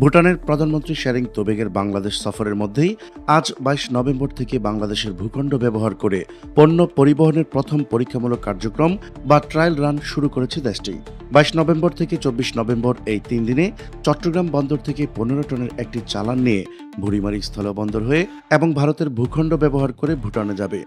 ভুটানের প্রধানমন্ত্রী শেরিং তোবেগের বাংলাদেশ সফরের মধ্যেই আজ বাইশ নভেম্বর থেকে বাংলাদেশের ভূখণ্ড ব্যবহার করে পণ্য পরিবহনের প্রথম পরীক্ষামূলক কার্যক্রম বা ট্রায়াল রান শুরু করেছে দেশটি। বাইশ নভেম্বর থেকে চব্বিশ নভেম্বর এই তিন দিনে চট্টগ্রাম বন্দর থেকে পনেরো টনের একটি চালান নিয়ে ভুড়িমারি স্থলবন্দর হয়ে এবং ভারতের ভূখণ্ড ব্যবহার করে ভুটানে যাবে।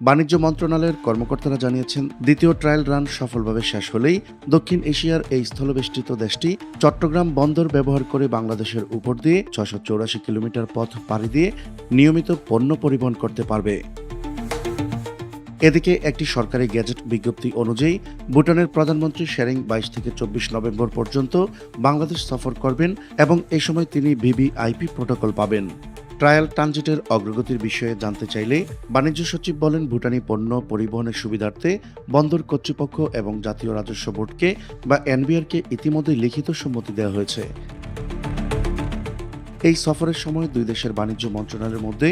বাণিজ্য মন্ত্রণালয়ের কর্মকর্তারা জানিয়েছেন, দ্বিতীয় ট্রায়াল রান সফলভাবে শেষ হলেই দক্ষিণ এশিয়ার এই স্থলবেষ্টিত দেশটি চট্টগ্রাম বন্দর ব্যবহার করে বাংলাদেশের উপর দিয়ে ছশো চৌরাশি কিলোমিটার পথ পাড়ি দিয়ে নিয়মিত পণ্য পরিবহন করতে পারবে। এদিকে একটি সরকারি গ্যাজেট বিজ্ঞপ্তি অনুযায়ী, ভুটানের প্রধানমন্ত্রী শেরিং বাইশ থেকে চব্বিশ নভেম্বর পর্যন্ত বাংলাদেশ সফর করবেন এবং এ সময় তিনি ভিভিআইপি প্রোটোকল পাবেন। ট্রায়াল ট্রানজিটের অগ্রগতির বিষয়ে জানতে চাইলে বাণিজ্য সচিব বলেন, ভুটানি পণ্য পরিবহনের সুবিধার্থে বন্দর কর্তৃপক্ষ এবং জাতীয় রাজস্ব বোর্ডকে বা এনবিআরকে ইতিমধ্যে লিখিত সম্মতি দেওয়া হয়েছে। এই সফরের সময় দুই দেশের বাণিজ্য মন্ত্রণালয়ের মধ্যে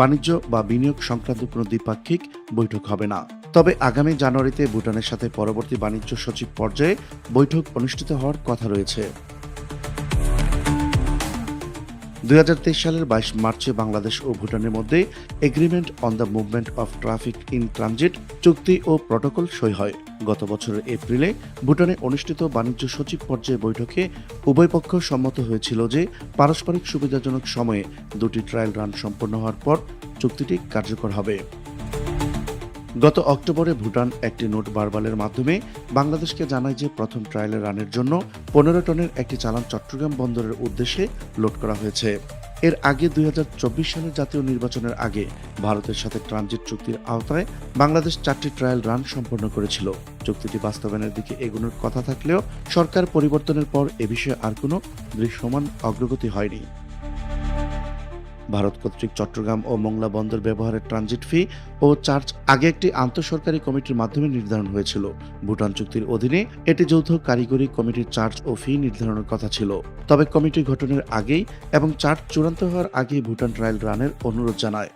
বাণিজ্য বা বিনিয়োগ সংক্রান্ত কোনো দ্বিপাক্ষিক বৈঠক হবে না। তবে আগামী জানুয়ারিতে ভুটানের সাথে পরবর্তী বাণিজ্য সচিব পর্যায়ে বৈঠক অনুষ্ঠিত হওয়ার কথা রয়েছে। দুই হাজার তেইশ সালের বাইশ মার্চে বাংলাদেশ ও ভুটানের মধ্যে agreement on the movement of traffic in transit চুক্তি ও প্রটোকল সই হয়। গত বছরের এপ্রিলে ভুটানে অনুষ্ঠিত বাণিজ্য সচিব পর্যায়ে বৈঠকে উভয় পক্ষ সম্মত হয়েছিল যে পারস্পরিক সুবিধাজনক সময়ে দুটি ট্রায়াল রান সম্পন্ন হওয়ার পর চুক্তিটি কার্যকর হবে। গত অক্টোবরে ভুটান একটি নোট বারবালের মাধ্যমে বাংলাদেশকে জানায় যে প্রথম ট্রায়ালের রানের জন্য পনেরো টনের একটি চালান চট্টগ্রাম বন্দরের উদ্দেশ্যে লোড করা হয়েছে। এর আগে দুই সালের জাতীয় নির্বাচনের আগে ভারতের সাথে ট্রানজিট চুক্তির আওতায় বাংলাদেশ চারটি ট্রায়াল রান সম্পন্ন করেছিল। চুক্তিটি বাস্তবায়নের দিকে এগোনোর কথা থাকলেও সরকার পরিবর্তনের পর এ বিষয়ে আর কোনো দৃশ্যমান অগ্রগতি হয়নি। ভারত কর্তৃক চট্টগ্রাম ও মোংলা বন্দর ব্যবহারের ট্রানজিট ফি ও চার্জ আগে একটি আন্তঃসরকারি কমিটির মাধ্যমে নির্ধারণ হয়েছিল। ভুটান চুক্তির অধীনে এটি যৌথ কারিগরি কমিটির চার্জ ও ফি নির্ধারণের কথা ছিল। তবে কমিটি গঠনের আগেই এবং চার্জ চূড়ান্ত হওয়ার আগেই ভুটান ট্রায়াল রানের অনুরোধ জানায়।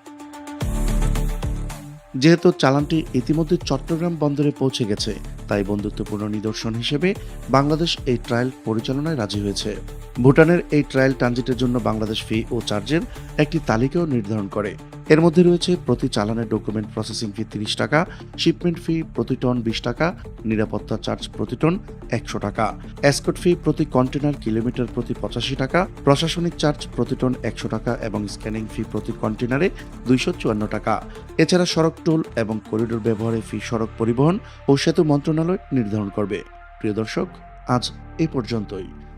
যেহেতু চালানটি ইতিমধ্যে চট্টগ্রাম বন্দরে পৌঁছে গেছে, তাই বন্ধুত্বপূর্ণ নিদর্শন হিসেবে বাংলাদেশ এই ট্রায়াল পরিচালনায় রাজি হয়েছে। ভুটানের এই ট্রায়াল ট্রানজিটের জন্য বাংলাদেশ ফি ও চার্জের একটি তালিকাও নির্ধারণ করে। এর মধ্যে রয়েছে প্রতি চালানের ডকুমেন্ট প্রসেসিং ফি তিরিশ টাকা শিপমেন্ট ফি প্রতি টন বিশ টাকা, নিরাপত্তা চার্জ প্রতি টন একশো টাকা এসকট ফি প্রতি কন্টেনার কিলোমিটার প্রতি পঁচাশি টাকা, প্রশাসনিক চার্জ প্রতি টন একশো টাকা এবং স্ক্যানিং ফি প্রতি কন্টেনারে দুইশো চুয়ান্ন টাকা। এছাড়া সড়ক টোল এবং করিডোর ব্যবহারে ফি সড়ক পরিবহন ও সেতু মন্ত্রণালয় নির্ধারণ করবে। প্রিয় দর্শক, আজ এ পর্যন্তই।